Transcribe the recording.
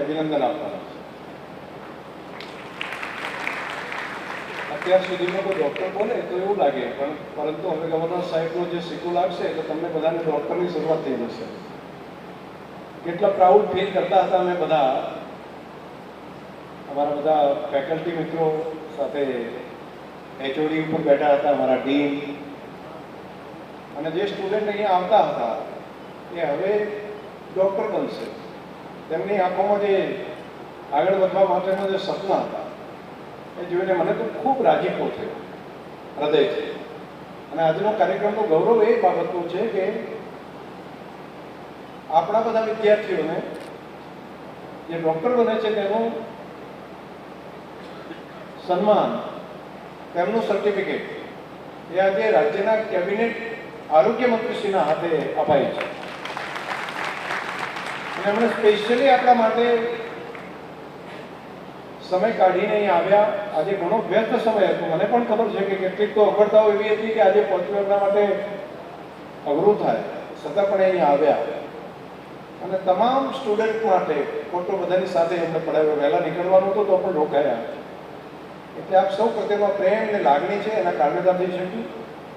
અભિનંદન આપવાના અત્યાર સુધીમાં કોઈ ડૉક્ટર બોલે તો એવું લાગે, પણ પરંતુ હવે ગવર્નર સાહેબનો જે સિક્કો લાગશે તો તમને બધાને ડૉક્ટરની શરૂઆત થઈ જશે. કેટલા પ્રાઉડ ફીલ કરતા હતા અમે બધા. અમારા બધા ફેકલ્ટી મિત્રો સાથે એચઓડી ઉપર બેઠા હતા, અમારા ડીન અને જે સ્ટુડન્ટ અહીંયા આવતા હતા, એ હવે ડૉક્ટર બનશે. તેમની આંખોમાં જે આગળ વધવા માટેના જે સપના હતા, એ જોઈને મને તો ખૂબ રાજીપો થયો, હૃદયથી. અને આજનો કાર્યક્રમનો ગૌરવ એ બાબતનું છે કે આપણા બધા વિદ્યાર્થીઓને, જે ડૉક્ટર બને છે, તેનું સન્માન, તેમનું સર્ટિફિકેટ એ આજે રાજ્યના કેબિનેટ આરોગ્ય મંત્રીશ્રીના હાથે અપાય છે. એમણે સ્પેશિયલી આપણા માટે સમય કાઢીને અહીં આવ્યા. આજે ઘણો વ્યસ્ત સમય હતો. મને પણ ખબર છે કે કેટલીક તો અગવડતાઓ એવી હતી કે આજે પહોંચવું એમના માટે અઘરું થાય. છતાં પણ અહીં આવ્યા. અને તમામ સ્ટુડન્ટ માટે ફોટો બધાની સાથે એમને પડાવ્યો. વહેલા નીકળવાનું હતું તો પણ રોકાયા. એટલે આપ સૌ પ્રત્યેમાં પ્રેમ અને લાગણી છે. એના કારણે જ થઈ શક્યું.